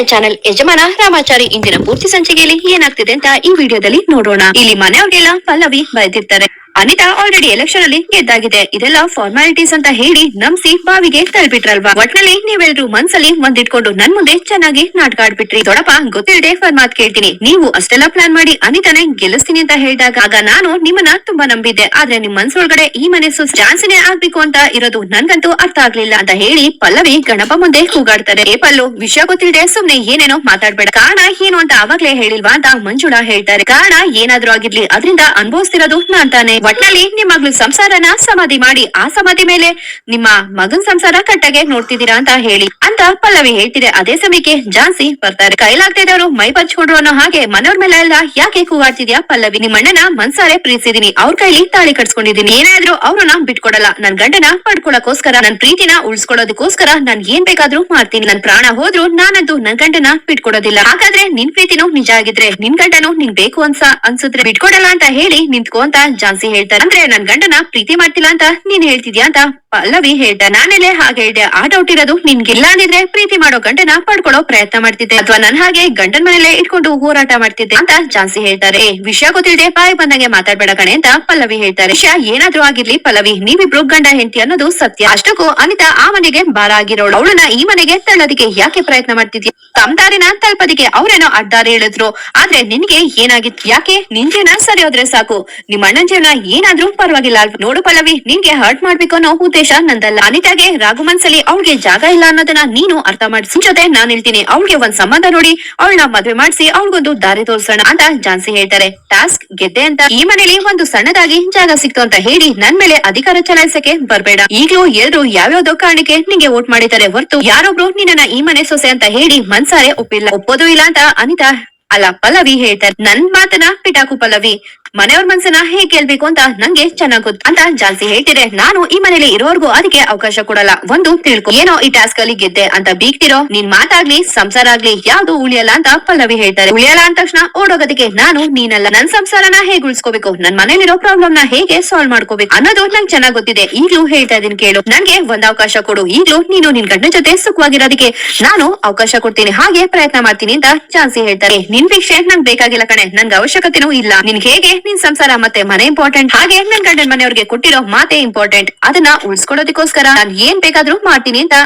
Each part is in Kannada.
ಮನೆ ಚಾನೆಲ್ ಯಜಮಾನ ರಾಮಾಚಾರಿ ಇಂದಿನ ಪೂರ್ತಿ ಸಂಚಿಕೆಯಲ್ಲಿ ಏನಾಗ್ತಿದೆ ಅಂತ ಈ ವಿಡಿಯೋದಲ್ಲಿ ನೋಡೋಣ. ಇಲ್ಲಿ ಮನೆಯವ್ರಿಗೆಲ್ಲ ಪಲ್ಲವಿ ಬೈದಿರ್ತಾರೆ ಅನಿತಾ ಆಲ್ರೆಡಿ ಎಲೆಕ್ಷನ್ ಅಲ್ಲಿ ಗೆದ್ದಾಗಿದೆ. ಇದೆಲ್ಲ ಫಾರ್ಮಾಲಿಟೀಸ್ ಅಂತ ಹೇಳಿ ನಂಬಿಸಿ ಬಾವಿಗೆ ತಳ್ಬಿಟ್ರಲ್ವಾ ಒಟ್ನಲ್ಲಿ ನೀವೆಲ್ರೂ ಮನ್ಸಲ್ಲಿ ಒಂದಿಟ್ಕೊಂಡು ನನ್ ಮುಂದೆ ಚೆನ್ನಾಗಿ ನಾಟಕ ಆಡ್ಬಿಟ್ರಿ. ದೊಡಪ್ಪ ಗೊತ್ತಿಲ್ಲದೆ ಮಾತ್ ಕೇಳ್ತೀನಿ. ನೀವು ಅಷ್ಟೆಲ್ಲ ಪ್ಲಾನ್ ಮಾಡಿ ಅನಿತಾನೆ ಗೆಲ್ಲಿಸ್ತೀನಿ ಅಂತ ಹೇಳಿದಾಗ ಆಗ ನಾನು ನಿಮ್ಮನ್ನ ತುಂಬಾ ನಂಬಿದ್ದೆ. ಆದ್ರೆ ನಿಮ್ ಮನ್ಸೊಳಗಡೆ ಈ ಮನಸ್ಸು ಚಾನ್ಸಿನೇ ಆಗ್ಬೇಕು ಅಂತ ಇರೋದು ನನ್ಗಂತೂ ಅರ್ಥ ಆಗ್ಲಿಲ್ಲ ಅಂತ ಹೇಳಿ ಪಲ್ಲವಿ ಗಣಪ ಮುಂದೆ ಕೂಗಾಡ್ತಾರೆ. ಏ ಪಲ್ಲು, ವಿಷಯ ಗೊತ್ತಿಲ್ಲದೆ ಸುಮ್ನೆ ಏನೇನೋ ಮಾತಾಡ್ಬೇಡ. ಕಾರಣ ಏನು ಅಂತ ಅವಾಗ್ಲೇ ಹೇಳಿಲ್ವಾ ಅಂತ ಮಂಜುಳಾ ಹೇಳ್ತಾರೆ. ಕಾರಣ ಏನಾದ್ರೂ ಆಗಿರ್ಲಿ, ಅದರಿಂದ ಅನುಭವಿಸ್ತಿರೋದು ನಾನ್ ತಾನೆ. ಒಟ್ನಲ್ಲಿ ನಿಮ್ ಮಗ್ಳು ಸಂಸಾರನ ಸಮಾಧಿ ಮಾಡಿ ಆ ಸಮಾಧಿ ಮೇಲೆ ನಿಮ್ಮ ಮಗನ್ ಸಂಸಾರ ಕಟ್ಟಾಗೆ ನೋಡ್ತಿದ್ದೀರಾ ಅಂತ ಹೇಳಿ ಅಂತ ಪಲ್ಲವಿ ಹೇಳ್ತಿದೆ. ಅದೇ ಸಮಯಕ್ಕೆ ಜಾನ್ಸಿ ಬರ್ತಾರೆ. ಕೈಲಾಗ್ತಿದ್ದವರು ಮೈ ಬಚ್ಚಿಕೊಂಡ್ರು ಅನ್ನೋ ಹಾಗೆ ಮನೆಯವ್ರ ಮೇಲೆ ಎಲ್ಲ ಯಾಕೆ ಕೂಗಾಡ್ತಿದ್ಯಾ ಪಲ್ಲವಿ? ನಿಮ್ಮ ಅಣ್ಣನ ಮನ್ಸಾರೆ ಪ್ರೀತಿಸಿದೀನಿ. ಅವ್ರ ಕೈಲಿ ತಾಳಿ ಕಟ್ಸ್ಕೊಂಡಿದೀನಿ. ಏನಾದ್ರೂ ಅವ್ರನ್ನ ಬಿಟ್ಕೊಡಲ್ಲ. ನನ್ ಗಂಡನ ಪಡ್ಕೊಳಕೋಸ್ಕರ, ನನ್ ಪ್ರೀತಿನ ಉಳ್ಸ್ಕೊಳೋದಕ್ಕೋಸ್ಕರ ನಾನ್ ಏನ್ ಬೇಕಾದ್ರೂ ಮಾಡ್ತೀನಿ. ನನ್ ಪ್ರಾಣ ಹೋದ್ರು ನಾನಂತೂ ನನ್ ಗಂಡನ ಬಿಟ್ಕೊಡೋದಿಲ್ಲ. ಹಾಗಾದ್ರೆ ನಿನ್ ಪ್ರೀತಿನೂ ನಿಜ ಆಗಿದ್ರೆ ನಿನ್ ಗಂಡನು ನಿನ್ ಬೇಕು ಅನ್ಸ ಅನ್ಸುದ್ರೆ ಬಿಟ್ಕೊಡಲ್ಲ ಅಂತ ಹೇಳಿ ನಿಂತ್ಕೋ ಅಂತ ಜಾನ್ಸಿ ಹೇಳ್ತಾರೆ ಅಂದ್ರೆ ನನ್ ಗಂಡನ ಪ್ರೀತಿ ಮಾಡ್ತಿಲ್ಲ ಅಂತ ನೀನ್ ಹೇಳ್ತಿದ್ಯಾ ಅಂತ ಪಲ್ಲವಿ ಹೇಳ್ದ. ನಾನೆಲೆ ಹಾಗೆ ಹೇಳ್ದೆ. ಆ ಡೌಟ್ ಇರೋದು ನಿನ್ಗಿಲ್ಲ ಅಂದಿದ್ರೆ ಪ್ರೀತಿ ಮಾಡೋ ಗಂಡನ ಪಡ್ಕೊಳ್ಳೋ ಪ್ರಯತ್ನ ಮಾಡ್ತಿದ್ದೆ. ಅಥವಾ ನನ್ ಹಾಗೆ ಗಂಡನ್ ಮನೇಲೆ ಇಟ್ಕೊಂಡು ಹೋರಾಟ ಮಾಡ್ತಿದ್ದೆ ಅಂತ ಜಾನ್ಸಿ ಹೇಳ್ತಾರೆ. ವಿಷಯ ಗೊತ್ತಿಲ್ಲದೆ ಬಾಯಿ ಬಂದಂಗೆ ಮಾತಾಡ್ಬೇಡ ಕಣೆ ಅಂತ ಪಲ್ಲವಿ ಹೇಳ್ತಾರೆ. ವಿಷಯ ಏನಾದ್ರೂ ಆಗಿರ್ಲಿ ಪಲ್ಲವಿ, ನೀವಿಬ್ರು ಗಂಡ ಹೆಂಡತಿ ಅನ್ನೋದು ಸತ್ಯ. ಅಷ್ಟಕ್ಕೂ ಅನಿತಾ ಆ ಮನೆಗೆ ಬಾರ ಆಗಿರೋಳು. ಅವಳನ್ನ ಈ ಮನೆಗೆ ತಳ್ಳೋದಿಕ್ಕೆ ಯಾಕೆ ಪ್ರಯತ್ನ ಮಾಡ್ತಿದ್ಯಾ? ತಮ್ಮ ದಾರಿನ ತಲುಪೋದಿಕ್ಕೆ ಅವ್ರೇನೋ ಅಡ್ಡಾರಿ ಹೇಳಿದ್ರು. ಆದ್ರೆ ನಿನ್ಗೆ ಏನಾಗಿತ್ತು? ಯಾಕೆ? ನಿನ್ ಜೀವನ ಸರಿ ಹೋದ್ರೆ ಸಾಕು. ನಿಮ್ಮ ಅಣ್ಣನ್ ಜೀವನ ಏನಾದ್ರೂ ಪರವಾಗಿಲ್ಲ. ಅಲ್ವಾ? ನೋಡು ಪಲ್ಲವಿ, ನಿಂಗೆ ಹರ್ಟ್ ಮಾಡ್ಬೇಕು ಅನ್ನೋ ಉದ್ದೇಶ ನಂದಲ್ಲ. ಅನಿತಾಗೆ ರಾಘು ಮನ್ಸಲ್ಲಿ ಅವಳಿಗೆ ಜಾಗ ಇಲ್ಲ ಅನ್ನೋದನ್ನ ನೀನು ಅರ್ಥ ಮಾಡಿಸ್ ಜೊತೆ ನಾನ್ ಹೇಳ್ತೀನಿ, ಅವಳಿಗೆ ಒಂದ್ ಸಂಬಂಧ ನೋಡಿ ಅವಳನ್ನ ಮದ್ವೆ ಮಾಡಿಸಿ ಅವಳಿಗೊಂದು ದಾರಿ ತೋರಿಸೋಣ ಅಂತ ಜಾನ್ಸಿ ಹೇಳ್ತಾರೆ. ಟಾಸ್ಕ್ ಗೆದ್ದೆ ಅಂತ ಈ ಮನೇಲಿ ಒಂದು ಸಣ್ಣದಾಗಿ ಜಾಗ ಸಿಕ್ತು ಅಂತ ಹೇಳಿ ನನ್ ಮೇಲೆ ಅಧಿಕಾರ ಚಲಾಯಿಸಕ್ಕೆ ಬರ್ಬೇಡ. ಈಗಲೂ ಎಲ್ರು ಯಾವ್ಯಾವ್ದೋ ಕಾರಣಕ್ಕೆ ನಿಂಗೆ ವೋಟ್ ಮಾಡಿದ್ದಾರೆ ಹೊರತು ಯಾರೊಬ್ರು ನಿನ್ನ ಈ ಮನೆ ಸೊಸೆ ಅಂತ ಹೇಳಿ ಮನ್ಸಾರೆ ಒಪ್ಪಿಲ್ಲ. ಒಪ್ಪೋದು ಇಲ್ಲ ಅಂತ ಅನಿತಾ ಅಲ್ಲ ಪಲ್ಲವಿ ಹೇಳ್ತಾರೆ, ನನ್ ಮಾತನ ಪಿಟಾಕು ಪಲ್ಲವಿ. ಮನೆಯವ್ರ ಮನ್ಸನ್ನ ಹೇಗ್ ಕೇಳ್ಬೇಕು ಅಂತ ನಂಗೆ ಚೆನ್ನಾಗ್ ಗೊತ್ತು. ಅಂತ ಜಾನ್ಸಿ ಹೇಳ್ತಿದೆ ನಾನು ಈ ಮನೇಲಿ ಇರೋರ್ಗೂ ಅದಕ್ಕೆ ಅವಕಾಶ ಕೊಡಲ್ಲ. ಒಂದು, ತಿಳ್ಕೊ. ಏನೋ ಈ ಟಾಸ್ಕ್ ಅಲ್ಲಿ ಗೆದ್ದೆ ಅಂತ ಬೀಗ್ತಿರೋ, ನಿನ್ ಮಾತಾಗ್ಲಿ ಸಂಸಾರ ಆಗ್ಲಿ, ಯಾವ್ದು ಉಳಿಯಲ್ಲ ಅಂತ ಪಲ್ಲವಿ ಹೇಳ್ತಾರೆ. ಉಳಿಯಲ್ಲ ಅಂದ ತಕ್ಷಣ ಓಡೋಗೋದಕ್ಕೆ ನಾನು ನೀನಲ್ಲ. ನನ್ ಸಂಸಾರನ ಹೇಗ್ ಉಳಿಸ್ಕೋಬೇಕು? ನನ್ ಮನೇಲಿರೋ ಪ್ರಾಬ್ಲಮ್ನ ಹೇಗೆ ಸಾಲ್ವ್ ಮಾಡ್ಕೋಬೇಕು? ಅನ್ನೋದು ನಂಗ್ ಚೆನ್ನಾಗ್ ಗೊತ್ತಿದೆ. ಈಗ್ಲೂ ಹೇಳ್ತಾ ಇದೀನಿ ಕೇಳು. ನಂಗೆ ಒಂದ್ ಅವಕಾಶ ಕೊಡು. ಈಗ್ಲೂ ನೀನು ನಿನ್ ಗಂಡನ ಜೊತೆ ಸುಖವಾಗಿರೋದಕ್ಕೆ ನಾನು ಅವಕಾಶ ಕೊಡ್ತೀನಿ. ಹಾಗೆ ಪ್ರಯತ್ನ ಮಾಡ್ತೀನಿ ಅಂತ ಜಾನ್ಸಿ ಹೇಳ್ತಾರೆ. ನಿನ್ ಭಿಕ್ಷೆ ನಂಗ್ ಬೇಕಾಗಿಲ್ಲ ಕಣೆ. ನನ್ಗೆ ಅವಶ್ಯಕತೆನೂ ಇಲ್ಲ. ನಿನ್ ಹೇಗೆ? ನಿನ್ ಸಂಸಾರ ಮತ್ತೆ ಮನೆ ಇಂಪಾರ್ಟೆಂಟ್ ಹಾಗೆ ನನ್ ಗಂಡನ್ ಮನೆಯವ್ರಿಗೆ ಕೊಟ್ಟಿರೋ ಮಾತೆ ಇಂಪಾರ್ಟೆಂಟ್ ಅದನ್ನ ಉಳಿಸ್ಕೊಡೋದಕ್ಕೋಸ್ಕರ ನಾನ್ ಏನ್ ಬೇಕಾದ್ರೂ ಮಾಡ್ತೀನಿ ಅಂತ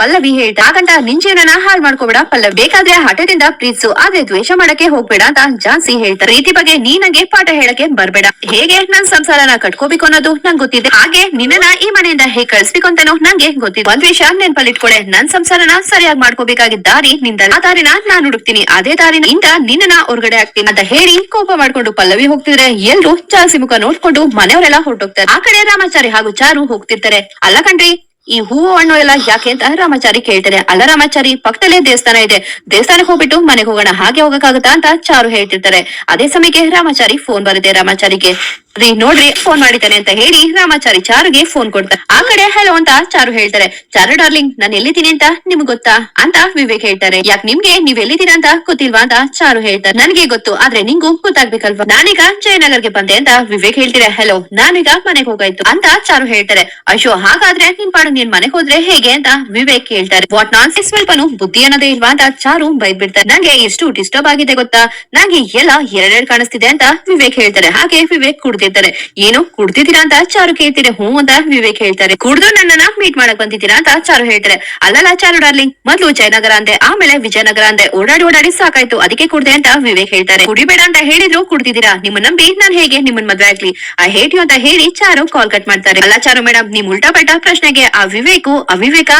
ಪಲ್ಲವಿ ಹೇಳ್ತಾ ಹಾಗಂತ ನಿನ್ ಜೀವನನ ಹಾಳು ಮಾಡ್ಕೋಬೇಡ. ಪಲ್ಲವಿ ಬೇಕಾದ್ರೆ ಹಠದಿಂದ ಪ್ರೀತಿಸು. ಆದ್ರೆ ದ್ವೇಷ ಮಾಡಕ್ಕೆ ಹೋಗ್ಬೇಡ ಅಂತ ಜಾನ್ಸಿ ಹೇಳ್ತಾರೆ ಪ್ರೀತಿ ಬಗ್ಗೆ ನೀ ನಂಗೆ ಪಾಠ ಹೇಳಕ್ಕೆ ಬರ್ಬೇಡ. ಹೇಗೆ ನನ್ ಸಂಸಾರನ ಕಟ್ಕೋಬೇಕು ಅನ್ನೋದು ನಂಗ್ ಗೊತ್ತಿದೆ. ಹಾಗೆ ನಿನ್ನನ ಈ ಮನೆಯಿಂದ ಹೇಗ್ ಕಳ್ಸ್ಬೇಕು ಅಂತಾನೋ ನಂಗೆ ಗೊತ್ತಿದೆ. ಒಂದ್ ವಿಷಯ ನೆನ್ಪಲ್ಲಿಟ್ಕೊಳೆ. ನನ್ ಸಂಸಾರನ ಸರಿಯಾಗಿ ಮಾಡ್ಕೋಬೇಕಾಗಿ ದಾರಿ ನಿಂದ, ಆ ದಾರಿನ ನಾನ್ ಹುಡುಕ್ತೀನಿ. ಅದೇ ದಾರಿನ ಇಂದ ನಿನ್ನನ ಹೊರಗಡೆ ಹಾಕ್ತೀನಿ. ಅಂತ ಹೇಳಿ ಕೋಪ ಮಾಡ್ಕೊಂಡು ಪಲ್ಲವಿ ಹೋಗ್ತಿದ್ರೆ ಎಲ್ರು ಜಾನ್ಸಿ ಮುಖ ನೋಡ್ಕೊಂಡು ಮನೆಯವರೆಲ್ಲ ಹೊರಟೋಗ್ತಾರೆ. ಆ ಕಡೆ ರಾಮಾಚಾರಿ ಹಾಗೂ ಚಾರು ಹೋಗ್ತಿರ್ತಾರೆ. ಅಲ್ಲ ಕಣ್ರಿ ಈ ಹೂವು ಹಣ್ಣು ಎಲ್ಲ ಯಾಕೆ ಅಂತ ರಾಮಾಚಾರಿ ಕೇಳ್ತಾರೆ. ಅಲ್ಲ ರಾಮಾಚಾರಿ ಪಕ್ಕದಲ್ಲೇ ದೇವಸ್ಥಾನ ಇದೆ. ದೇವಸ್ಥಾನಕ್ಕೆ ಹೋಗ್ಬಿಟ್ಟು ಮನೆಗೆ ಹೋಗೋಣ. ಹಾಗೆ ಹೋಗಕ್ಕಾಗತ್ತಾ ಅಂತ ಚಾರು ಹೇಳ್ತಿರ್ತಾರೆ. ಅದೇ ಸಮಯಕ್ಕೆ ರಾಮಾಚಾರಿ ಫೋನ್ ಬರುತ್ತೆ ರಾಮಾಚಾರಿಗೆ. ರೀ, ನೋಡ್ರಿ ಫೋನ್ ಮಾಡಿದ್ದಾನೆ ಅಂತ ಹೇಳಿ ರಾಮಾಚಾರಿ ಚಾರುಗೆ ಫೋನ್ ಕೊಡ್ತಾರೆ ಆ ಕಡೆ ಹಲೋ ಅಂತ ಚಾರು ಹೇಳ್ತಾರೆ. ಚಾರು ಡಾರ್ಲಿಂಗ್ ನಾನು ಎಲ್ಲಿದ್ದೀನಿ ಅಂತ ನಿಮ್ಗೆ ಗೊತ್ತಾ ಅಂತ ವಿವೇಕ್ ಹೇಳ್ತಾರೆ. ಯಾಕೆ ನಿಮ್ಗೆ? ನೀವ್ ಎಲ್ಲಿದ್ದೀರಾ ಅಂತ ಗೊತ್ತಿಲ್ವಾ ಅಂತ ಚಾರು ಹೇಳ್ತಾರೆ. ನನ್ಗೆ ಗೊತ್ತು, ಆದ್ರೆ ನಿಂಗೂ ಗೊತ್ತಾಗ್ಬೇಕಲ್ವಾ? ನಾನೀಗ ಜಯನಗರ್ಗೆ ಬಂದೆ ಅಂತ ವಿವೇಕ್ ಹೇಳ್ತೀರಾ ಹಲೋ ನಾನೀಗ ಮನೆಗೆ ಹೋಗಾಯ್ತು ಅಂತ ಚಾರು ಹೇಳ್ತಾರೆ. ಅಶೋ ಹಾಗಾದ್ರೆ ನಿನ್ ಪಾಡು ನೀನ್ ಮನೆಗೆ ಹೋದ್ರೆ ಹೇಗೆ ಅಂತ ವಿವೇಕ್ ಹೇಳ್ತಾರೆ. ವಾಟ್ ನಾನ್ ಸ್ವಲ್ಪನು ಬುದ್ಧಿ ಅನ್ನೋದೇ ಇಲ್ವಾ ಅಂತ ಚಾರು ಬೈದ್ಬಿಡ್ತಾರೆ. ನಂಗೆ ಎಷ್ಟು ಡಿಸ್ಟರ್ಬ್ ಆಗಿದೆ ಗೊತ್ತಾ? ನಂಗೆ ಎಲ್ಲ ಎರಡೆರಡು ಕಾಣಿಸ್ತಿದೆ ಅಂತ ವಿವೇಕ್ ಹೇಳ್ತಾರೆ. ಹಾಗೆ ವಿವೇಕ್ ಕುಡ್ದಿರ್ತಾರೆ. ಏನು, ಕುಡ್ದಿದ್ದೀರಾ ಅಂತ ಚಾರು ಕೇಳ್ತೀರಾ ಹ್ಞೂ ಅಂತ ವಿವೇಕ್ ಹೇಳ್ತಾರೆ. ಕುಡ್ದು ನನ್ನನ್ನ ಮೀಟ್ ಮಾಡಕ್ ಬಂದಿದ್ದೀರಾ ಅಂತ ಚಾರು ಹೇಳ್ತಾರೆ. ಅಲ್ಲಲ್ಲ ಚಾರು ಡಾರ್ಲಿಂಗ್ ಮೊದ್ಲು ಜಯನಗರ ಅಂದೆ, ಆಮೇಲೆ ವಿಜಯನಗರ ಅಂದೆ. ಓಡಾಡಿ ಓಡಾಡಿ ಸಾಕಾಯ್ತು. ಅದಕ್ಕೆ ಕುಡ್ದೆ ಅಂತ ವಿವೇಕ್ ಹೇಳ್ತಾರೆ. ಕುಡಿಬೇಡ ಅಂತ ಹೇಳಿದ್ರು ಕುಡ್ದಿದ್ದೀರಾ? ನಿಮ್ಮನ್ನ ನಂಬಿ ನಾನ್ ಹೇಗೆ ನಿಮ್ಮನ್ ಮದ್ವೆ ಆಗ್ಲಿ? ಆ ಹೇಟ್ ಅಂತ ಹೇಳಿ ಚಾರು ಕಾಲ್ ಕಟ್ ಮಾಡ್ತಾರೆ. ಅಲ್ಲ ಚಾರು ಮೇಡಮ್ ನಿಮ್ ಉಲ್ಟಾ ಪಟ್ಟ ಪ್ರಶ್ನೆಗೆ ಆ ವಿವೇಕು, ಅವಿವೇಕ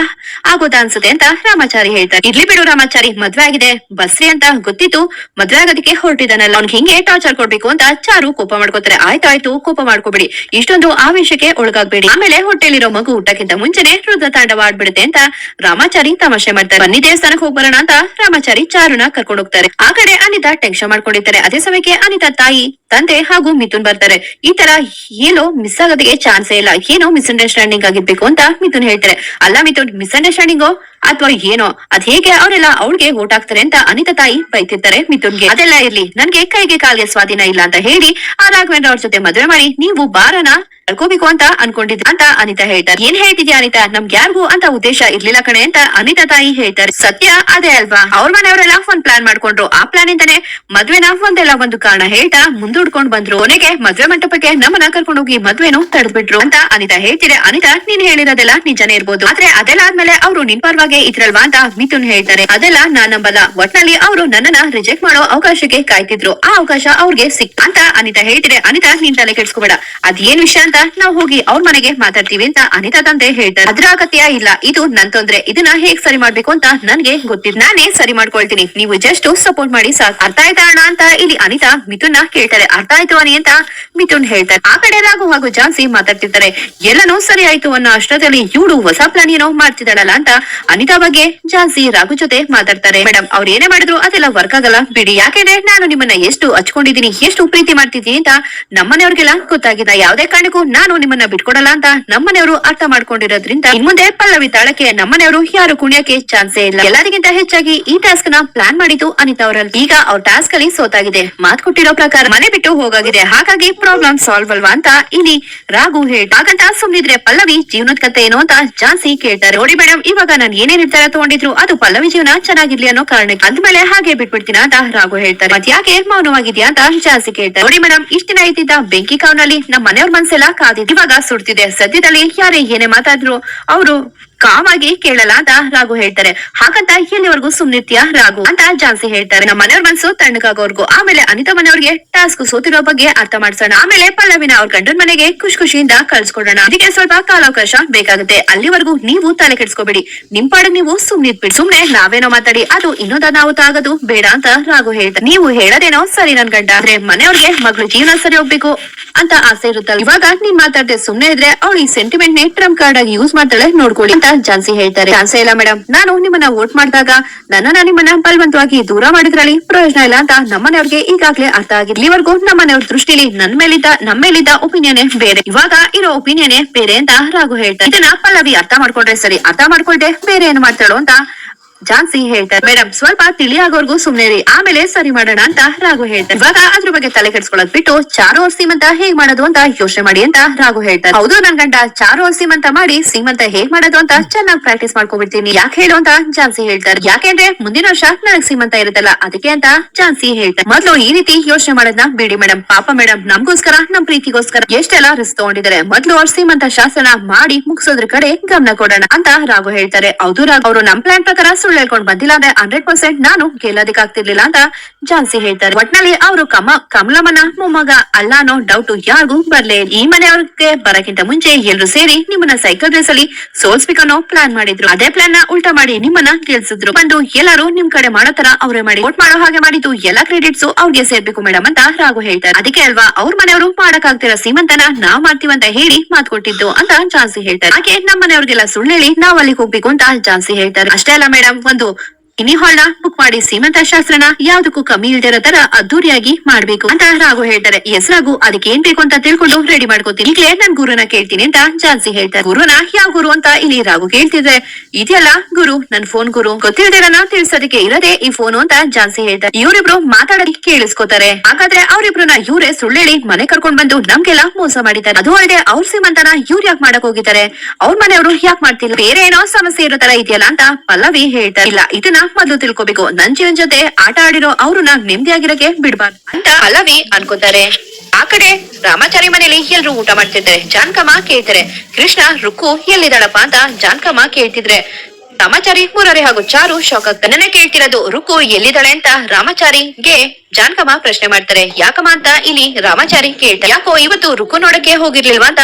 ಆಗೋದಾ ಅನ್ಸುತ್ತೆ ಅಂತ ರಾಮಾಚಾರಿ ಹೇಳ್ತಾರೆ. ಇರ್ಲಿ ಬಿಡು ರಾಮಾಚಾರಿ, ಮದ್ವೆ ಆಗಿದೆ. ಬಸ್ರಿ ಅಂತ ಗೊತ್ತಿತ್ತು. ಮದ್ವೆ ಆಗೋದಕ್ಕೆ ಹೊರಟಿದಾನಲ್ಲ ಅವ್ನ್ ಹಿಂಗೆ ಟಾರ್ಚರ್ ಕೊಡ್ಬೇಕು ಅಂತ ಚಾರು ಕೋಪ ಮಾಡ್ಕೋತಾರೆ. ಆಯ್ತಾಯ್ತು ಕೋಪ ಮಾಡ್ಕೋಬೇಡಿ. ಇಷ್ಟೊಂದು ಆವೇಶಕ್ಕೆ ಒಳಗಾಗ್ಬೇಡಿ. ಆಮೇಲೆ ಹೊಟ್ಟೆಲಿರೋ ಮಗು ಊಟಕ್ಕಿಂತ ಮುಂಚೆನೆ ರುದ್ರ ತಾಂಡವ ಆಡ್ಬಿಡುತ್ತೆ ಅಂತ ರಾಮಾಚಾರಿ ತಮಾಷೆ ಮಾಡ್ತಾರೆ. ಬನ್ನಿ ದೇವಸ್ಥಾನಕ್ಕೆ ಹೋಗ್ಬರೋಣ ಅಂತ ರಾಮಾಚಾರಿ ಚಾರುನ ಕರ್ಕೊಂಡು ಹೋಗ್ತಾರೆ. ಆ ಕಡೆ ಅನಿತಾ ಟೆನ್ಷನ್ ಮಾಡ್ಕೊಂಡಿರ್ತಾರೆ. ಅದೇ ಸಮಯಕ್ಕೆ ಅನಿತಾ ತಾಯಿ, ತಂದೆ ಹಾಗೂ ಮಿಥುನ್ ಬರ್ತಾರೆ. ಈ ತರ ಏನೋ ಮಿಸ್ ಆಗೋದಕ್ಕೆ ಚಾನ್ಸೇ ಇಲ್ಲ. ಏನೋ ಮಿಸ್ಅಂಡರ್ಸ್ಟ್ಯಾಂಡಿಂಗ್ ಆಗಿರ್ಬೇಕು ಅಂತ ಮಿಥುನ್ ಹೇಳ್ತಾರೆ. ಅಲ್ಲ ಮಿಥುನ್ ಮಿಸ್ಅಂಡರ್ಸ್ಟ್ಯಾಂಡಿಂಗ್ ಅಥವಾ ಏನೋ? ಅದ್ ಹೇಗೆ ಅವರೆಲ್ಲ ಅವಳಿಗೆ ಓಟ್ ಹಾಕ್ತಾರೆ ಅಂತ ಅನಿತಾ ತಾಯಿ ಬೈತಿರ್ತಾರೆ ಮಿಥುನ್ಗೆ. ಅದೆಲ್ಲ ಇರ್ಲಿ. ನನ್ಗೆ ಕೈಗೆ ಕಾಲ್ಗೆ ಸ್ವಾಧೀನ ಇಲ್ಲ ಅಂತ ಹೇಳಿ ಆ ರಾಘವೇಂದ್ರ ಅವ್ರ ಜೊತೆ ಮದುವೆ ಮಾಡಿ, ನೀವು ಬಾರನ? ಕಳ್ಕೋಬೇಕು ಅಂತ ಅನ್ಕೊಂಡಿದ್ರು ಅಂತ ಅನಿತಾ ಹೇಳ್ತಾರೆ. ಏನ್ ಹೇಳ್ತಿದ್ಯಾ ಅನಿತಾ? ನಮ್ಗೆ ಯಾರಿಗೂ ಅಂತ ಉದ್ದೇಶ ಇರ್ಲಿಲ್ಲ ಕಣೆ ಅಂತ ಅನಿತಾ ತಾಯಿ ಹೇಳ್ತಾರೆ. ಸತ್ಯ ಅದೇ ಅಲ್ವಾ? ಅವ್ರ ಮನೆಯವರೆಲ್ಲ ಒಂದ್ ಪ್ಲಾನ್ ಮಾಡ್ಕೊಂಡ್ರು. ಆ ಪ್ಲಾನ್ ಇಂದಾನೆ ಮದ್ವೆನ ಒಂದೆಲ್ಲ ಒಂದು ಕಾರಣ ಹೇಳ್ತಾ ಮುಂದೂಡ್ಕೊಂಡ್ ಬಂದ್ರು. ಕೊನೆಗೆ ಮದ್ವೆ ಮಂಟಪಕ್ಕೆ ನಮ್ಮನ್ನ ಕರ್ಕೊಂಡು ಹೋಗಿ ಮದ್ವೆನು ತಡೆದ್ಬಿಟ್ರು ಅಂತ ಅನಿತಾ ಹೇಳ್ತಿದೆ. ಅನಿತಾ, ನೀನ್ ಹೇಳಿರೋದೆಲ್ಲ ನಿಜನೇ ಇರ್ಬೋದು. ಆದ್ರೆ ಅದೆಲ್ಲ ಆದ್ಮೇಲೆ ಅವ್ರು ನಿನ್ ಪರವಾಗಿ ಇದ್ರಲ್ವಾ ಅಂತ ಮಿಥುನ್ ಹೇಳ್ತಾರೆ. ಅದೆಲ್ಲ ನಾನ್ ನಂಬಲ್ಲ. ಒಟ್ನಲ್ಲಿ ಅವರು ನನ್ನನ್ನ ರಿಜೆಕ್ಟ್ ಮಾಡೋ ಅವಕಾಶಕ್ಕೆ ಕಾಯ್ತಿದ್ರು. ಆ ಅವಕಾಶ ಅವ್ರಿಗೆ ಸಿಕ್ ಅಂತ ಅನಿತಾ ಹೇಳ್ತಿದೆ. ಅನಿತಾ, ನೀನ್ ತಲೆ ಕೆಡ್ಸ್ಕೊಬೇಡ. ಅದೇನ್ ವಿಷಯ ಅಂತ ನಾವ್ ಹೋಗಿ ಅವ್ರ ಮನೆಗೆ ಮಾತಾಡ್ತೀವಿ ಅಂತ ಅನಿತಾ ತಂದೆ ಹೇಳ್ತಾರೆ. ಅದ್ರ ಅಗತ್ಯ ಇಲ್ಲ. ಇದು ನನ್ ತೊಂದ್ರೆ. ಇದನ್ನ ಹೇಗ್ ಸರಿ ಮಾಡ್ಬೇಕು ಅಂತ ನನ್ಗೆ ಗೊತ್ತಿದ್ ನಾನೇ ಸರಿ ಮಾಡ್ಕೊಳ್ತೀನಿ. ನೀವು ಜಸ್ಟ್ ಸಪೋರ್ಟ್ ಮಾಡಿ ಸಾಕು. ಅರ್ಥ ಆಯ್ತಾ ಅಣ್ಣ ಅಂತ ಇಲ್ಲಿ ಅನಿತಾ ಮಿಥುನ್ ಕೇಳ್ತಾರೆ. ಅರ್ಥ ಆಯ್ತು ಅನಿ ಅಂತ ಮಿಥುನ್ ಹೇಳ್ತಾರೆ. ಆ ಕಡೆ ರಾಘು ಹಾಗೂ ಜಾನ್ಸಿ ಮಾತಾಡ್ತಿರ್ತಾರೆ. ಎಲ್ಲನೂ ಸರಿ ಆಯ್ತು ಅನ್ನೋ ಅಷ್ಟರಲ್ಲಿ ಇವಳು ಹೊಸ ಪ್ಲಾನ್ ಏನೋ ಮಾಡ್ತಿದ್ದಾಳಲ್ಲ ಅಂತ ಅನಿತಾ ಬಗ್ಗೆ ಜಾನ್ಸಿ ರಾಘು ಜೊತೆ ಮಾತಾಡ್ತಾರೆ. ಮೇಡಮ್ ಅವ್ರ ಏನೇ ಮಾಡಿದ್ರು ಅದೆಲ್ಲ ವರ್ಕ್ ಆಗಲ್ಲ. ಬಿಡಿ. ಯಾಕೆಂದ್ರೆ ನಾನು ನಿಮ್ಮನ್ನ ಎಷ್ಟು ಹಚ್ಕೊಂಡಿದೀನಿ ಎಷ್ಟು ಪ್ರೀತಿ ಮಾಡ್ತಿದ್ದೀನಿ ಅಂತ ನಮ್ಮನೆಯವ್ರಿಗೆಲ್ಲ ಗೊತ್ತಾಗಿದೆ ಯಾವ್ದೇ ಕಾರಣಕ್ಕೂ ನಾನು ನಿಮ್ಮನ್ನ ಬಿಟ್ಕೊಡಲ್ಲ ಅಂತ ನಮ್ಮನೆಯವರು ಅರ್ಥ ಮಾಡ್ಕೊಂಡಿರೋದ್ರಿಂದ ಇನ್ಮುಂದೆ ಪಲ್ಲವಿ ತಾಳಕ್ಕೆ ನಮ್ಮನೆಯವರು ಯಾರು ಕುಣಿಯಕ್ಕೆ ಚಾನ್ಸೇ ಇಲ್ಲ. ಎಲ್ಲರಿಗಿಂತ ಹೆಚ್ಚಾಗಿ ಈ ಟಾಸ್ಕ್ನ ಪ್ಲಾನ್ ಮಾಡಿದ್ದು ಅನಿತಾ ಅವರಲ್ಲಿ ಈಗ ಅವ್ರ ಟಾಸ್ಕ್ ಅಲ್ಲಿ ಸೋತಾಗಿದೆ. ಮಾತ್ ಕೊಟ್ಟಿರೋ ಪ್ರಕಾರ ಮನೆ ಬಿಟ್ಟು ಹೋಗಾಗಿದೆ. ಹಾಗಾಗಿ ಪ್ರಾಬ್ಲಮ್ ಸಾಲ್ವ್ ಅಲ್ವಾ ಅಂತ ಇಲ್ಲಿ ರಾಘು ಹೇಳ್ ಹಾಗಂತ ಸುಮ್ನಿದ್ರೆ ಪಲ್ಲವಿ ಜೀವನದ ಕತೆ ಏನು ಅಂತ ಜಾನ್ಸಿ ಕೇಳ್ತಾರೆ. ನೋಡಿ ಮೇಡಮ್ ಇವಾಗ ನಾನು ಏನೇ ನಿರ್ಧಾರ ತಗೊಂಡಿದ್ರು ಅದು ಪಲ್ಲವಿ ಜೀವನ ಚೆನ್ನಾಗಿರ್ಲಿ ಅನ್ನೋ ಕಾರಣಕ್ಕೆ. ಅಂದ್ಮೇಲೆ ಹಾಗೆ ಬಿಟ್ಬಿಡ್ತೀನ ಅಂತ ರಾಘು ಹೇಳ್ತಾರೆ. ಮತ್ ಯಾಕೆ ಮೌನವಾಗಿದ್ಯಾ ಅಂತ ಜಾನ್ಸಿ ಕೇಳ್ತಾರೆ. ನೋಡಿ ಮೇಡಮ್ ಇಷ್ಟ ದಿನ ಇದ್ದಿದ್ದ ಬೆಂಕಿ ಕಾವ್ನಲ್ಲಿ ನಮ್ಮ ಮನೆಯವ್ರ ಮನ್ಸೆಲ್ಲ ಕಾದಿದೆ ಇವಾಗ ಸುಡ್ತಿದೆ. ಸದ್ಯದಲ್ಲಿ ಯಾರೇ ಏನೇ ಮಾತಾದ್ರು ಅವರು ಕಾಮಾಗಿ ಕೇಳಲ್ಲ ಅಂತ ರಾಘು ಹೇಳ್ತಾರೆ. ಹಾಗಂತ ಎಲ್ಲಿವರೆಗೂ ಸುಮ್ನಿತ್ಯ ರಾಘು ಅಂತ ಜಾನ್ಸಿ ಹೇಳ್ತಾರೆ. ನಮ್ಮ ಮನೆಯವ್ರ ಮನ್ಸು ತಣ್ಣಗಾಗೋರ್ಗು ಆಮೇಲೆ ಅನಿತಾ ಮನೆಯವ್ರಿಗೆ ಟಾಸ್ಕ್ ಸೋತಿರೋ ಬಗ್ಗೆ ಅರ್ಥ ಮಾಡ್ಸೋಣ. ಆಮೇಲೆ ಪಲ್ಲವಿನ ಅವ್ರ ಗಂಡನ ಮನೆಗೆ ಖುಷಿ ಖುಷಿಯಿಂದ ಕಳ್ಸ್ಕೊಡೋಣ. ಅದಕ್ಕೆ ಸ್ವಲ್ಪ ಕಾಲಾವಕಾಶ ಬೇಕಾಗುತ್ತೆ. ಅಲ್ಲಿವರೆಗೂ ನೀವು ತಲೆ ಕೆಡ್ಸ್ಕೊಬೇಡಿ. ನಿಮ್ ಪಾಡಿಗೆ ನೀವು ಸುಮ್ನಿದ್ಬಿಡಿ ಸುಮ್ನೆ ನಾವೇನೋ ಮಾತಾಡಿ, ಅದು ಇನ್ನೊಂದ್ ನಾವು ತಾಗದು ಬೇಡ ಅಂತ ರಾಘು ಹೇಳ್ತಾರೆ. ನೀವು ಹೇಳೋದೇನೋ ಸರಿ ನನ್ ಗಂಡ. ಆದ್ರೆ ಮನೆಯವ್ರಿಗೆ ಮಗಳು ಜೀವನ ಸರಿ ಹೋಗ್ಬೇಕು ಅಂತ ಆಸೆ ಇರುತ್ತಲ್ಲ. ಇವಾಗ ನೀನ್ ಮಾತಾಡದೆ ಸುಮ್ನೆ ಇದ್ರೆ ಅವಳು ಈ ಸೆಂಟಿಮೆಂಟ್ ನೇ ಟ್ರಂಪ್ ಕಾರ್ಡ್ ಆಗಿ ಯೂಸ್ ಮಾಡ್ತಾಳೆ ನೋಡ್ಕೊಳ್ಳಿ. ಅಂತ ಜಾನ್ಸಿ ಹೇಳ್ತಾರೆ. ಚಾನ್ಸೇ ಇಲ್ಲ ಮೇಡಮ್. ನಾನು ನಿಮ್ಮನ್ನ ವೋಟ್ ಮಾಡಿದಾಗ ನನ್ನ ನಿಮ್ಮನ್ನ ಬಲವಂತವಾಗಿ ದೂರ ಮಾಡಿದ್ರಲ್ಲಿ ಪ್ರಯೋಜನ ಇಲ್ಲ ಅಂತ ನಮ್ಮನೆಯವ್ರಿಗೆ ಈಗಾಗ್ಲೇ ಅರ್ಥ ಆಗಿದೆ ಇಲ್ಲಿವರೆಗೂ ನಮ್ಮನೆಯವ್ರ ದೃಷ್ಟಿಲಿ ನನ್ ಮೇಲಿದ್ದ ನಮ್ಮ ಮೇಲಿದ್ದ ಒಪಿನಿಯನ್ ಬೇರೆ. ಇವಾಗ ಇರೋ ಒಪಿನಿಯನ್ ಬೇರೆ ಅಂತ ರಾಘು ಹೇಳ್ತಾರೆ ಇದನ್ನ ಪಲ್ಲವಿ ಅರ್ಥ ಮಾಡ್ಕೊಂಡ್ರೆ ಸರಿ. ಅರ್ಥ ಮಾಡ್ಕೊಳ್ದೆ ಬೇರೆ ಏನ್ ಮಾಡ್ತಾಳು ಅಂತ ಜಾನ್ಸಿ ಹೇಳ್ತಾರೆ ಮೇಡಮ್ ಸ್ವಲ್ಪ ತಿಳಿ ಆಗೋರ್ಗೂ ಸುಮ್ನೆ ರೀ ಆಮೇಲೆ ಸರಿ ಮಾಡೋಣ ಅಂತ ರಾಘು ಹೇಳ್ತಾರೆ. ಇವಾಗ ಅದ್ರ ಬಗ್ಗೆ ತಲೆ ಕೆಡ್ಸ್ಕೊಳ್ಳೋದ್ ಬಿಟ್ಟು, ಚಾರು ಸೀಮಂತ ಹೇಗ್ ಮಾಡೋದು ಅಂತ ಯೋಚನೆ ಮಾಡಿ ಅಂತ ರಾಘು ಹೇಳ್ತಾರೆ. ಹೌದು, ನನ್ ಗಂಡ, ಚಾರು ಸೀಮಂತ ಮಾಡಿ, ಸೀಮಂತ ಹೇಗ್ ಮಾಡೋದು ಅಂತ ಚೆನ್ನಾಗಿ ಪ್ರಾಕ್ಟೀಸ್ ಮಾಡ್ಕೊಬಿಡ್ತೀನಿ ಯಾಕೆ ಹೇಳು ಅಂತ ಜಾನ್ಸಿ ಹೇಳ್ತಾರೆ. ಯಾಕೆಂದ್ರೆ ಮುಂದಿನ ವರ್ಷ ನನಗ್ ಸೀಮಂತ ಇರುತ್ತಲ್ಲ, ಅದಕ್ಕೆ ಅಂತ ಜಾನ್ಸಿ ಹೇಳ್ತಾರೆ. ಮೊದ್ಲು ಈ ರೀತಿ ಯೋಚನೆ ಮಾಡೋದ್ನ ಬಿಡಿ ಮೇಡಮ್ ಪಾಪ ಮೇಡಮ್ ನಮ್ಗೋಸ್ಕರ, ನಮ್ ಪ್ರೀತಿಗೋಸ್ಕರ ಎಷ್ಟೆಲ್ಲ ರಿಸ್ಕ್ ತಗೊಂಡಿದ್ದಾರೆ. ಮೊದ್ಲು ಅವ್ರ ಸೀಮಂತ ಶಾಸನ ಮಾಡಿ ಮುಗಿಸೋದ್ರ ಕಡೆ ಗಮನ ಕೊಡೋಣ ಅಂತ ರಾಘು ಹೇಳ್ತಾರೆ. ಹೌದು ರಾಘು, ಅವರು ನಮ್ ಪ್ಲಾನ್ ಪ್ರಕಾರ ಸುಳ್ಳು ಹೇಳ್ಕೊಂಡ್ ಬಂದಿಲ್ಲ ಅಂದ್ರೆ ಹಂಡ್ರೆಡ್ ಪರ್ಸೆಂಟ್ ನಾನು ಗೆಲ್ಲೋದಕ್ಕಾಗ್ತಿರ್ಲಿಲ್ಲ ಅಂತ ಜಾನ್ಸಿ ಹೇಳ್ತಾರೆ. ಒಟ್ನಲ್ಲಿ ಅವರು ಕಮ, ಕಮಲಮ್ಮನ ಮೊಮ್ಮಗ ಅಲ್ಲ ಅನ್ನೋ ಡೌಟ್ ಯಾರಿಗೂ ಬರ್ಲೇ. ಈ ಮನೆಯವ್ರಿಗೆ ಬರಕ್ಕಿಂತ ಮುಂಚೆ ಎಲ್ರು ಸೇರಿ ನಿಮ್ಮನ್ನ ಸೈಕಲ್ ರೇಸ್ ಅಲ್ಲಿ ಸೋಲ್ಸ್ಬೇಕನ್ನೋ ಪ್ಲಾನ್ ಮಾಡಿದ್ರು. ಅದೇ ಪ್ಲಾನ್ನ ಉಲ್ಟಾ ಮಾಡಿ ನಿಮ್ಮನ್ನ ಗೆಲ್ಸಿದ್ರು. ಬಂದು ಎಲ್ಲರೂ ನಿಮ್ ಕಡೆ ಮಾಡೋ ತರ ಅವರೇ ಮಾಡಿ ವೋಟ್ ಮಾಡೋ ಹಾಗೆ ಮಾಡಿದ್ದು ಎಲ್ಲಾ ಕ್ರೆಡಿಟ್ಸ್ ಅವ್ರಿಗೆ ಸೇರ್ಬೇಕು ಮೇಡಮ್ ಅಂತ ರಾಘು ಹೇಳ್ತಾರೆ. ಅದಕ್ಕೆ ಅಲ್ವಾ, ಅವ್ರ ಮನೆಯವರು ಮಾಡಕ್ಕಾಗ್ತಿರೋ ಸೀಮಂತನ ನಾವ್ ಮಾಡ್ತೀವಂತ ಹೇಳಿ ಮಾತ್ ಕೊಟ್ಟಿದ್ದು ಅಂತ ಜಾನ್ಸಿ ಹೇಳ್ತಾರೆ. ಹಾಗೆ ನಮ್ಮ ಮನೆಯವ್ರಿಗೆಲ್ಲ ಸುಳ್ಳು ಹೇಳಿ ನಾವ್ ಅಲ್ಲಿಗೆ ಹೋಗ್ಬೇಕು ಅಂತ ಜಾನ್ಸಿ ಹೇಳ್ತಾರೆ. ಅಷ್ಟೇ ಅಲ್ಲ ಮೇಡಮ್ ಒಂದು ಇನಿ ಹಾಲ್ನ ಬುಕ್ ಮಾಡಿ ಸೀಮಂತ ಶಾಸ್ತ್ರನ ಯಾವ್ದಕ್ಕೂ ಕಮ್ಮಿ ಇಲ್ದಿರೋ ತರ ಅದ್ದೂರಿಯಾಗಿ ಮಾಡ್ಬೇಕು ಅಂತ ರಾಘು ಹೇಳ್ತಾರೆ. ಎಸ್ ರಾಘು, ಅದಕ್ಕೆ ಏನ್ ಬೇಕು ಅಂತ ತಿಳ್ಕೊಂಡು ರೆಡಿ ಮಾಡ್ಕೋತೀನಿ. ಈಗಲೇ ನನ್ ಗುರುನ ಕೇಳ್ತೀನಿ ಅಂತ ಜಾನ್ಸಿ ಹೇಳ್ತಾರೆ. ಗುರುನ ಯಾವ ಗುರು ಅಂತ ಇಲ್ಲಿ ರಾಘು ಕೇಳ್ತಿದ್ರೆ, ಇದೆಯಲ್ಲ ಗುರು, ನನ್ ಫೋನ್ ಗುರು. ಗೊತ್ತಿಲ್ದಿರನ ತಿಳ್ಸೋದಕ್ಕೆ ಇರದೆ ಈ ಫೋನ್ ಅಂತ ಜಾನ್ಸಿ ಹೇಳ್ತಾರೆ. ಇವರಿಬ್ರು ಮಾತಾಡೋದಿ ಕೇಳಿಸ್ಕೊತಾರೆ. ಹಾಗಾದ್ರೆ ಅವ್ರಿಬ್ರನ್ನ ಇವ್ರೇ ಸುಳ್ಳೇಳಿ ಮನೆ ಕರ್ಕೊಂಡ್ ಬಂದು ನಮ್ಗೆಲ್ಲ ಮೋಸ ಮಾಡಿದ್ದಾರೆ. ಅದು ಅಲ್ಲದೆ ಅವ್ರ ಸೀಮಂತನ ಇವ್ರು ಯಾಕೆ ಮಾಡಕ್ ಹೋಗಿದ್ದಾರೆ? ಅವ್ರ ಮನೆಯವರು ಯಾಕೆ ಮಾಡ್ತಿಲ್ಲ? ಬೇರೆ ಏನೋ ಸಮಸ್ಯೆ ಇರೋ ತರ ಇದೆಯಲ್ಲ ಅಂತ ಪಲ್ಲವಿ ಹೇಳ್ತಾರೆ. ಇಲ್ಲ, ಇದನ್ನ ಮೊದಲು ತಿಳ್ಕೊಬೇಕು. ನನ್ ಜೀವನ್ ಜೊತೆ ಆಟ ಆಡಿರೋ ಅವ್ರನ್ನ ನೆಮ್ಮದಿಯಾಗಿರಕ್ಕೆ ಬಿಡ್ಬಾರ್ದು. ಅಂತ ಅಲವಿ ಅನ್ಕೋತಾರೆ. ಆ ಕಡೆ ರಾಮಾಚಾರಿ ಮನೇಲಿ ಎಲ್ರು ಊಟ ಮಾಡ್ತಿದ್ರೆ ಜಾನ್ಕಮ್ಮ ಕೇಳ್ತಾರೆ, ಕೃಷ್ಣ, ರುಕ್ಕು ಎಲ್ಲಿದ್ದಾಳಪ್ಪ? ಅಂತ ಜಾನ್ಕಮ್ಮ ಕೇಳ್ತಿದ್ರೆ ರಾಮಾಚಾರಿ ಮುರಾರಿ ಹಾಗೂ ಚಾರು ಶಾಕ್ ಆಗ್ತಾರೆ ನನ್ನ ಕೇಳ್ತಿರೋದು. ರುಕು ಎಲ್ಲಿದ್ದಾಳೆ ಅಂತ ರಾಮಾಚಾರಿಗೆ ಜಾನ್ಕಮ್ಮ ಪ್ರಶ್ನೆ ಮಾಡ್ತಾರೆ. ಯಾಕಮ್ಮ ಅಂತ ಇಲ್ಲಿ ರಾಮಾಚಾರಿ ಕೇಳ್ತಾರೆ ಯಾಕೋ ಇವತ್ತು ರುಕು ನೋಡಕ್ಕೆ ಹೋಗಿರ್ಲಿಲ್ವಾ ಅಂತ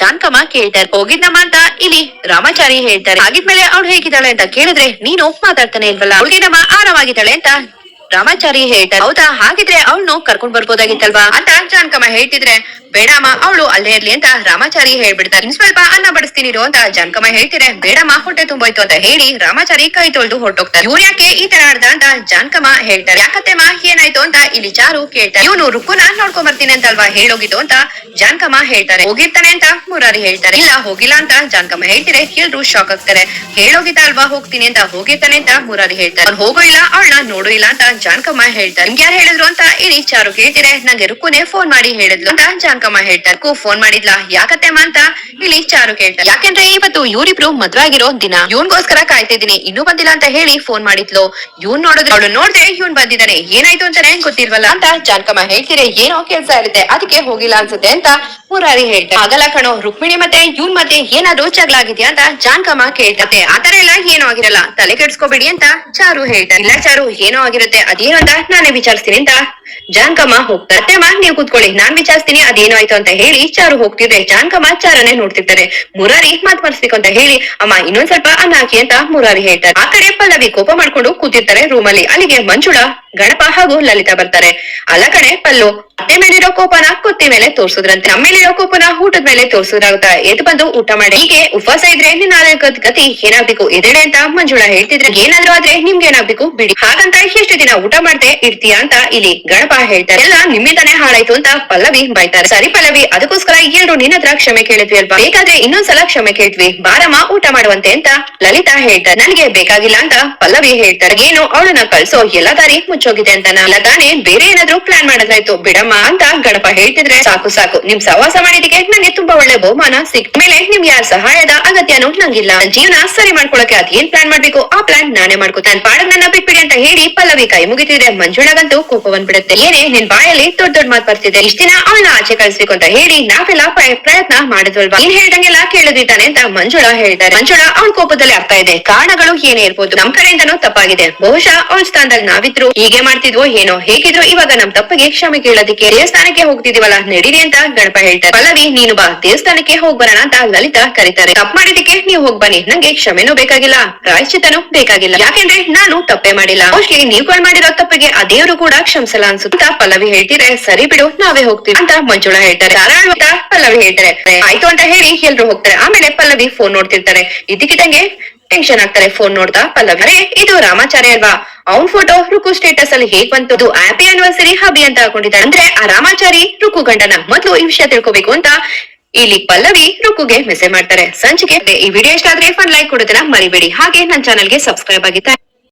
ಜಾನ್ಕಮ್ಮ ಕೇಳ್ತಾರೆ. ಹೋಗಿದ್ನಮ್ಮ ಅಂತ ಇಲ್ಲಿ ರಾಮಾಚಾರಿ ಹೇಳ್ತಾರೆ. ಹಾಗಿದ್ಮೇಲೆ ಅವಳು ಹೇಗಿದ್ದಾಳೆ ಅಂತ ಕೇಳಿದ್ರೆ ನೀನು ಮಾತಾಡ್ತಾನೆ ಇಲ್ವಲ್ಲ? ಅವಳಿಗೇನಮ್ಮ ಆರಾಮಾಗಿದ್ದಾಳೆ ಅಂತ ರಾಮಾಚಾರಿ ಹೇಳ್ತಾರೆ. ಹೌದಾ? ಹಾಗಿದ್ರೆ ಅವಳನ್ನು ಕರ್ಕೊಂಡ್ ಬರ್ಬೋದಾಗಿತ್ತಲ್ವಾ? ಅಂತ ಜಾನ್ಕಮ್ಮ ಹೇಳ್ತಿದ್ರೆ ಬೇಡಮ್ಮ, ಅವಳು ಅಲ್ಲೇ ಇರ್ಲಿ ಅಂತ ರಾಮಾಚಾರಿ ಹೇಳ್ಬಿಡ್ತಾರೆ. ಸ್ವಲ್ಪ ಅನ್ನ ಬಡಿಸ್ತೀನಿ ಅಂತ ಜಾನ್ಕಮ್ಮ ಹೇಳ್ತಿದ್ರೆ ಬೇಡಮ್ಮ, ಹೊಟ್ಟೆ ತುಂಬೋಯ್ತು ಅಂತ ಹೇಳಿ ರಾಮಾಚಾರಿ ಕೈ ತೊಳೆದು ಹೊರಟೋಗ್ತಾರೆ. ಇವ್ರು ಯಾಕೆ ಈ ತರ ಆಡ್ದ ಅಂತ ಜಾನ್ಕಮ್ಮ ಹೇಳ್ತಾರೆ. ಯಾಕತ್ತೆಮ್ಮ, ಏನಾಯ್ತು ಅಂತ ಇಲ್ಲಿ ಚಾರು ಕೇಳ್ತಾರೆ. ಇವನು ರುಕ್ಕುನ ನೋಡ್ಕೊಂಡ್ ಬರ್ತೀನಿ ಅಂತ ಅಲ್ವಾ ಹೇಳೋಗಿದ್ದು ಅಂತ ಜಾನ್ಕಮ್ಮ ಹೇಳ್ತಾರೆ. ಹೋಗಿರ್ತಾನೆ ಅಂತ ಮುರಾರಿ ಹೇಳ್ತಾರೆ. ಇಲ್ಲ, ಹೋಗಿಲ್ಲ ಅಂತ ಜಾನ್ಕಮ್ಮ ಹೇಳ್ತಾರೆ ಎಲ್ರು ಶಾಕ್ ಆಗ್ತಾರೆ. ಹೇಳೋಗಿದ್ದ ಅಲ್ವಾ ಹೋಗ್ತೀನಿ ಅಂತ ಹೋಗಿರ್ತಾನೆ ಅಂತ ಮುರಾರಿ ಹೇಳ್ತಾರೆ. ಅವ್ನು ಹೋಗೋ ಇಲ್ಲ, ಅವಳನ್ನ ನೋಡು ಇಲ್ಲ ಅಂತ ಜಾನ್ಕಮ್ಮ ಹೇಳ್ತಾರೆ. ನಿಮ್ಗೆ ಯಾರು ಹೇಳಿದ್ರು ಅಂತ ಇಲ್ಲಿ ಚಾರು ಕೇಳ್ತಾರೆ ನಂಗೆ ರುಕ್ಕುನೆ ಫೋನ್ ಮಾಡಿ ಹೇಳಿದ್ಲು ಅಂತ ಜಾನ್ಕಮ್ಮ ಜಾನ್ಕಮ್ಮ ಹೇಳ್ತಾರೆ ಫೋನ್ ಮಾಡಿದ್ಲಾ? ಯಾಕತ್ತೆಮ್ಮ ಅಂತ? ಇಲ್ಲಿ ಚಾರು ಕೇಳ್ತಾರೆ. ಯಾಕೆಂದ್ರೆ ಇವತ್ತು ಇವ್ರಿಬ್ರು ಮದ್ವೆ ಆಗಿರೋ ದಿನ. ಇವನ್ಗೋಸ್ಕರ ಕಾಯ್ತಿದ್ದೀನಿ. ಇನ್ನೂ ಬಂದಿಲ್ಲ ಅಂತ ಹೇಳಿ ಫೋನ್ ಮಾಡಿದ್ಲು. ಇವ್ನ್ ನೋಡಿದ್ರೆ ಅವಳು ನೋಡ್ದೆ ಇವ್ನ್ ಬಂದಿದ್ದಾನೆ. ಏನಾಯ್ತು ಅಂತಾನೆ ಗೊತ್ತಿಲ್ವಲ್ಲ? ಅಂತ ಜಾನ್ಕಮ್ಮ ಹೇಳ್ತೀರಿ ಏನೋ ಕೆಲ್ಸ ಇರುತ್ತೆ. ಅದಕ್ಕೆ ಹೋಗಿಲ್ಲ ಅನ್ಸುತ್ತೆ ಅಂತ ಮುರಾರಿ ಹೇಳ್ತಾರೆ. ಆಗಲ್ಲ ಕಣೋ, ರುಕ್ಮಿಣಿ ಮತ್ತೆ ಇವ್ನ್ ಮತ್ತೆ ಏನಾದ್ರೂ ಜಗಳ ಆಗಿದ್ಯಾ ಅಂತ ಜಾನ್ಕಮ್ಮ ಕೇಳ್ತಾರೆ ಆತರ ಎಲ್ಲ ಏನೋ ಆಗಿರಲ್ಲ. ತಲೆ ಕೆಡ್ಸ್ಕೋಬೇಡಿ ಅಂತ ಚಾರು ಹೇಳ್ತಾರೆ. ಇಲ್ಲ ಚಾರು, ಏನೋ ಆಗಿರುತ್ತೆ. ಅದೇನು ಅಂತ ನಾನೇ ವಿಚಾರಿಸ್ತೀನಿ ಅಂತ ಜಾನ್ಕಮ್ಮ ಹೋಗ್ತಾರೆ. ಮಾ ನೀವು ಕೂತ್ಕೊಳ್ಳಿ. ನಾನ್ ವಿಚಾರಿಸ್ತೀನಿ, ಅದೇನೋ ಆಯ್ತು ಅಂತ ಹೇಳಿ ಚಾರು ಹೋಗ್ತಿದ್ರೆ ಜಾನ್ಕಮ್ಮ ಚಾರನೇ ನೋಡ್ತಿರ್ತಾರೆ ಮುರಾರಿ ಮಾತ್ ಅಂತ ಹೇಳಿ ಅಮ್ಮ ಇನ್ನೊಂದ್ ಸ್ವಲ್ಪ ಅನ್ನ ಹಾಕಿ ಅಂತ ಮುರಾರಿ ಹೇಳ್ತಾರೆ. ಆ ಕಡೆ ಪಲ್ಲವಿ ಕೋಪ ಮಾಡ್ಕೊಂಡು ಕೂತಿರ್ತಾರೆ ರೂಮಲ್ಲಿ ಅಲ್ಲಿಗೆ ಮಂಜುಳ ಗಣಪ ಹಾಗೂ ಲಲಿತಾ ಬರ್ತಾರೆ. ಅಲ್ಲ ಕಡೆ ಪಲ್ಲು ಅತ್ತೆ ಮೇಲಿರೋ ಕೋಪನ ಕುತ್ತಿ ಮೇಲೆ ತೋರ್ಸುದ್ರಂತೆ ನಮ್ಮ ಮೇಲಿರೋ ಕೋಪನ ಊಟದ ಮೇಲೆ ತೋರ್ಸುದ್ರಾಗುತ್ತ? ಎದ್ದು ಬಂದು ಊಟ ಮಾಡಿ? ಹೀಗೆ ಉಪವಾಸ ಇದ್ರೆ ನಿನ್ನ ಗತಿ ಏನಾಗ್ಬೇಕು? ಎದೆಡೆ ಅಂತ ಮಂಜುಳ ಹೇಳ್ತಿದ್ರೆ ಏನಾದ್ರೂ ಆದ್ರೆ ನಿಮ್ಗೆ ಏನಾಗ್ಬೇಕು ಬಿಡಿ. ಹಾಗಂತ ಎಷ್ಟು ದಿನ ಊಟ ಮಾಡ್ದೆ ಇರ್ತೀಯಾ ಅಂತ ಇಲ್ಲಿ ಗಣಪ ಹೇಳ್ತಾರೆ. ಎಲ್ಲ ನಿಮ್ಮಿಂದಾನೇ ಹಾಳಾಯ್ತು ಅಂತ ಪಲ್ಲವಿ ಬೈತಾರೆ ಸರಿ ಪಲ್ಲವಿ, ಅದಕ್ಕೋಸ್ಕರ ಎಲ್ರು ನಿನ್ನ ಹತ್ರ ಕ್ಷಮೆ ಕೇಳಿದ್ವಿ ಅಲ್ವಾ ಬೇಕಾದ್ರೆ ಇನ್ನೊಂದ್ಸಲ ಕ್ಷಮೆ ಕೇಳ್ತ್ವಿ. ಬಾರಮ್ಮ, ಊಟ ಮಾಡುವಂತೆ ಅಂತ ಲಲಿತಾ ಹೇಳ್ತಾರೆ. ನನಗೆ ಬೇಕಾಗಿಲ್ಲ ಅಂತ ಪಲ್ಲವಿ ಹೇಳ್ತಾರೆ. ಏನು, ಅವಳನ್ನ ಕಳ್ಸೋ ಎಲ್ಲ ದಾರಿ ಮುಚ್ಚೋಗಿದೆ ಅಂತ ಅಲ್ಲ ಬೇರೆ ಏನಾದ್ರು ಪ್ಲಾನ್ ಮಾಡೋದಾಯ್ತು ಬಿಡಮ್ಮ ಅಂತ ಗಣಪ ಹೇಳ್ತಿದ್ರೆ ಸಾಕು ಸಾಕು. ನಿಮ್ ಸಹವಾಸ ಮಾಡಿದಕ್ಕೆ ನನಗೆ ತುಂಬಾ ಒಳ್ಳೆ ಬಹುಮಾನ ಸಿಕ್ ಮೇಲೆ ನಿಮ್ ಯಾರ ಸಹಾಯದ ಅಗತ್ಯನೂ ನಂಗಿಲ್ಲ. ಜೀವನ ಸರಿ ಮಾಡ್ಕೊಳಕ್ಕೆ ಅದೇನ್ ಪ್ಲಾನ್ ಮಾಡ್ಬೇಕು? ಆ ಪ್ಲಾನ್ ನಾನೇ ಮಾಡ್ಕೋತಾನೆ ಪಾಡಗ್ ನನ್ನ ಬಿಟ್ಬಿಡಿ ಅಂತ ಹೇಳಿ ಪಲ್ಲವಿ ಕೈ ಮುಗಿತಿದ್ರೆ ಮಂಜುಳಗಂತೂ ಕೋಪ ಬಂದ್ಬಿಡುತ್ತೆ ಏನೇ ನಿನ್ ಬಾಯಲ್ಲಿ ದೊಡ್ಡ ದೊಡ್ಡ ಮಾತು ಬರ್ತಿದೆ. ಇಷ್ಟ ದಿನ ಆಚೆ ಕಳಿಸ್ಬೇಕು ಅಂತ ಹೇಳಿ ನಾವೆಲ್ಲ ಪ್ರ- ಪ್ರಯತ್ನ ಮಾಡಿದ್ವಲ್ವಾ? ನೀನ್ ಹೇಳ್ದಂಗೆಲ್ಲ ಕೇಳಿದಿದ್ದಾನೆ ಅಂತ ಮಂಜುಳ ಹೇಳ್ತಾರೆ ಮಂಜುಳ ಅವಳ ಕೋಪದಲ್ಲಿ ಆಗ್ತಾ ಇದೆ. ಕಾರಣಗಳು ಏನೇ ಇರ್ಬೋದು, ನಮ್ ಕಡೆಯಿಂದನೂ ತಪ್ಪಾಗಿದೆ. ಬಹುಶಃ ಅವಳ ಸ್ಥಾನದಲ್ಲಿ ನಾವಿದ್ರು. ಹೀಗೆ ಮಾಡ್ತಿದ್ವೋ ಏನೋ ಹೇಗಿದ್ರು ಇವಾಗ ನಮ್ ತಪ್ಪಿಗೆ ಕ್ಷಮೆ ಕೇಳೋದಕ್ಕೆ ದೇವಸ್ಥಾನಕ್ಕೆ ಹೋಗ್ತಿದೀವಲ್ಲ ನಡೀರಿ ಅಂತ ಗಣಪ ಹೇಳ್ತಾರೆ. ಪಲ್ಲವಿ, ನೀನು ಬಾ, ದೇವಸ್ಥಾನಕ್ಕೆ ಹೋಗ್ ಬರೋಣ ಅಂತ ಲಲಿತಾ ಕರೀತಾರೆ. ತಪ್ಪು ಮಾಡಿದಕ್ಕೆ ನೀವು ಹೋಗ್ ಬನ್ನಿ. ನಂಗೆ ಕ್ಷಮೆನೂ ಬೇಕಾಗಿಲ್ಲ ಪ್ರಾಯಶ್ಚಿತನೂ ಬೇಕಾಗಿಲ್ಲ. ಯಾಕೆಂದ್ರೆ ನಾನು ತಪ್ಪೇ ಮಾಡಿಲ್ಲ. ಮೋಸ್ಟ್ಲಿ ನೀವುಗಳು ಮಾಡಿರೋ ತಪ್ಪಿಗೆ ಆ ದೇವರು ಕೂಡ ಕ್ಷಮಿಸಲ್ಲ ಅನ್ಸುತ್ತಾ ಪಲ್ಲವಿ ಹೇಳ್ತಿದ್ರೆ, ಸರಿ ಬಿಡು, ನಾವೇ ಹೋಗ್ತೀವಿ ಅಂತ ಮಂಜುಳ ಹೇಳ್ತಾರೆ. ಪಲ್ಲವಿ ಹೇಳ್ತಾರೆ. ಆಯ್ತು ಅಂತ ಹೇಳಿ ಎಲ್ರು ಹೋಗ್ತಾರೆ. ಆಮೇಲೆ ಪಲ್ಲವಿ ಫೋನ್ ನೋಡ್ತಿರ್ತಾರೆ. ಇದಕ್ಕಿದಂಗೆ ಟೆನ್ಷನ್ ಆಗ್ತಾರೆ ಫೋನ್ ನೋಡ್ತಾ ಪಲ್ಲವಿ ಇದು ರಾಮಾಚಾರ್ಯ ಅಲ್ವಾ? ಅವ್ನ್ ಫೋಟೋ ರುಕು ಸ್ಟೇಟಸ್ ಅಲ್ಲಿ ಹೇಗ್ ಬಂತು ಹ್ಯಾಪಿ ಆನಿವರ್ಸರಿ ಹಬಿ ಅಂತ ಹಾಕೊಂಡಿದ್ದಾರೆ ಅಂದ್ರೆ ಆ ರಾಮಾಚಾರಿ ರುಕು ಗಂಡನ ಮೊದ್ಲು ಈ ವಿಷಯ ತಿಳ್ಕೊಬೇಕು ಅಂತ ಇಲ್ಲಿ ಪಲ್ಲವಿ ರುಕುಗೆ ಮೆಸೇಜ್ ಮಾಡ್ತಾರೆ. ಸಂಚಿಕೆ ಈ ವಿಡಿಯೋ ಇಷ್ಟ ಆದ್ರೆ ಫನ್ ಲೈಕ್ ಕೊಡೋದನ್ನ ಮರಿಬೇಡಿ. ಹಾಗೆ ನನ್ನ ಚಾನಲ್ಗೆ ಸಬ್ಸ್ಕ್ರೈಬ್ ಆಗಿ